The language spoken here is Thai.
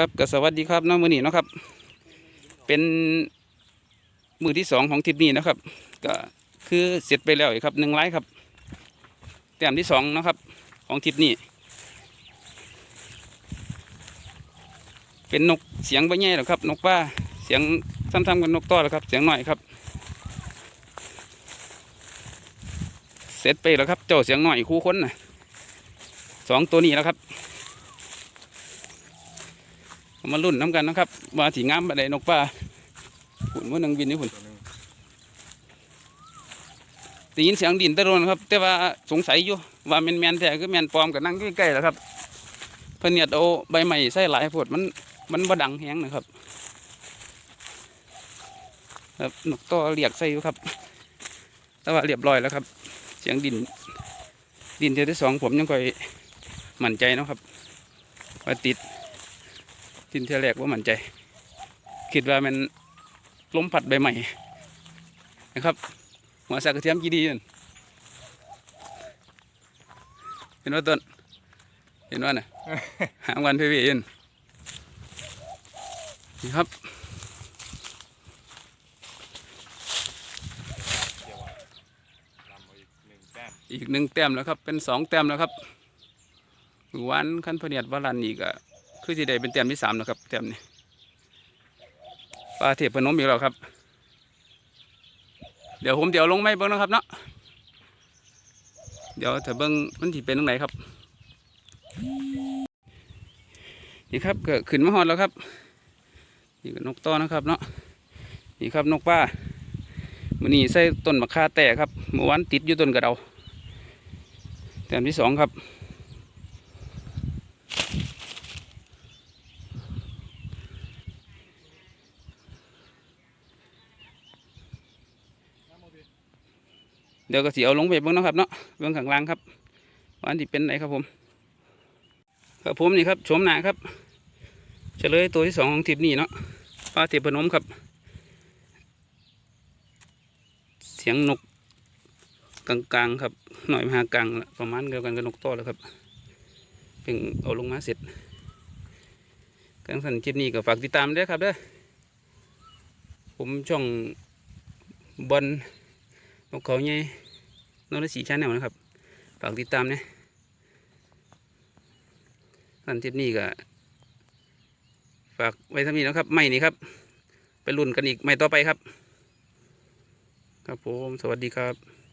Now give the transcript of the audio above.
ครับก็สวัสดีครับน้องมือนีนะครับ เป็นมือที่สองของทริปนี้นะครับ ก็คือเสร็จไปแล้วอีกครับหนึ่งไลฟ์ครับแต้มที่สองนะครับ ของทริปนี้ เป็นนกเสียงใบใหญ่หรอครับ นกป้าเสียงซ้ำๆกับนกต้อหรอครับ เสียงหน่อยครับ เสร็จไปแล้วครับ เจ้าเสียงหน่อยคู่คนนะสองตัวนี้แล้วครับ มาลุ่นน้ำกันนะครับว่าถีงามอะไรนกป่าหุ่นว่านังบินนี่หุ่นได้ยินเสียงดินตะโดนครับ แต่ว่าสงสัยอยู่ว่าแมนแมนแต่คือแมนปลอมกับนั่งใกล้ๆแล้วครับเพิ่นเนี่ยเอาใบใหม่ใส่หลายพวดมันมันบดังแฮงนะครับครับนกต่อเรียกใส่อยู่ครับ แต่ว่าเรียบร้อยแล้วครับ เสียงดิน ดินเทียวที่สองผมยังค่อยมั่นใจนะครับว่าติด ทินเทอแรกว่ามั่นใจ คิดว่ามันล้มผัดใบใหม่นะครับหัวสักกระเทียมกี่ดีนั่นเห็นว่าต้นเห็นว่าน่ะหางวันเพี่นนี่ครับเดี๋ยวว่าลำเอาอีกหนึ่งแต้มอีกหนึ่งแต้มแล้วครับ เป็นสองแต้มแล้วครับหวานขั้นพเนียดวารันอีกอะ คือที่ใดเป็นแต้มที่สามแล้วครับแต้มนี้ปลาเทียพนมอีกแล้วครับ เดี๋ยวผมเดี๋ยวลงไม่เบิ้งนะครับเนาะเดี๋ยวถ้าเบิ้งมันที่เป็นตรงไหนครับนี่ครับเก็ขึ้นมาหอดแล้วครับนี่ก็นกต้อนะครับเนาะนี่ครับนกป้ามันนี่ใส่ต้นมะข่าแต่ครับเมื่อวานติดอยู่ต้นกระเดาแต้มที่สองครับ เดี๋ยวก็สิเอาลงไปเบิ้งนะครับเนาะเบิ้องข้างล่างครับวันที่เป็นไหนครับผมครับผมนี่ครับชมหนาครับเฉลยตัวที่สองของทริปนี้เนาะปลาเทพนมครับ เสียงนกกลางๆครับ หน่อยมาหากลางประมาณเดียวกันกับนกต่อเลยครับเพิ่งเอาลงมาเสร็จการสั่นคลิปนี้ก็ฝากติดตามด้วยครับเด้อผมช่องบอล นกเขาใหญ่นกฤาษีชาแนลนะครับฝากติดตามนะท่านทิปนี้ก็ฝากไว้ท่านี้นะครับ ไม่นี่ครับ ไปรุ่นกันอีกไม่ต่อไปครับ ครับผม สวัสดีครับ